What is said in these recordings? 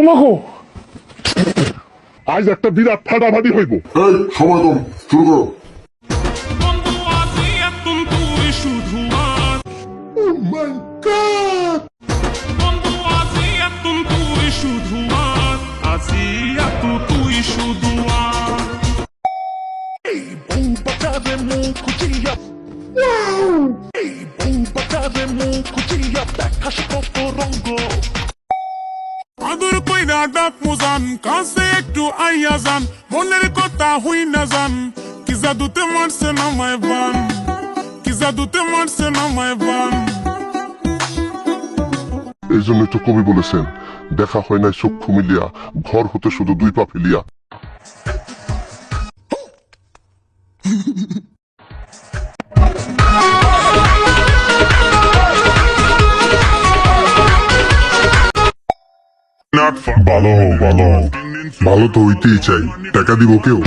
ওমাগো আজ একটা বিরাট ফাটাফাটি হইব। এই সময় কম শুরু করো। বন্ধু আজি এতুন তুই শুধু আজ বন্ধু আজি এতুন কইরা ডাক মুজান, কাছে একটু আইয়া যান, মনের কথা হই না যান। কি জাদুতে মারছে না মায় বান? কি জাদুতে মারছে না মায় বান? এই জন্য তো কবি বলেছেন, দেখা হয় নাই চক্ষু মিলিয়া, ঘর হতে শুধু দুই পা ফেলিয়া। ভালো হও ভালো হও। ভালো তো হইতেই চাই। টাকা দিব কেউ?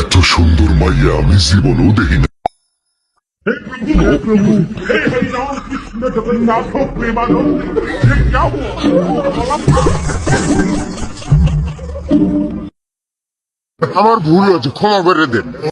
এত সুন্দর মাইয়া আমি জীবনেও দেখি না। আমার ভুল আছে ক্ষমা করে দেন।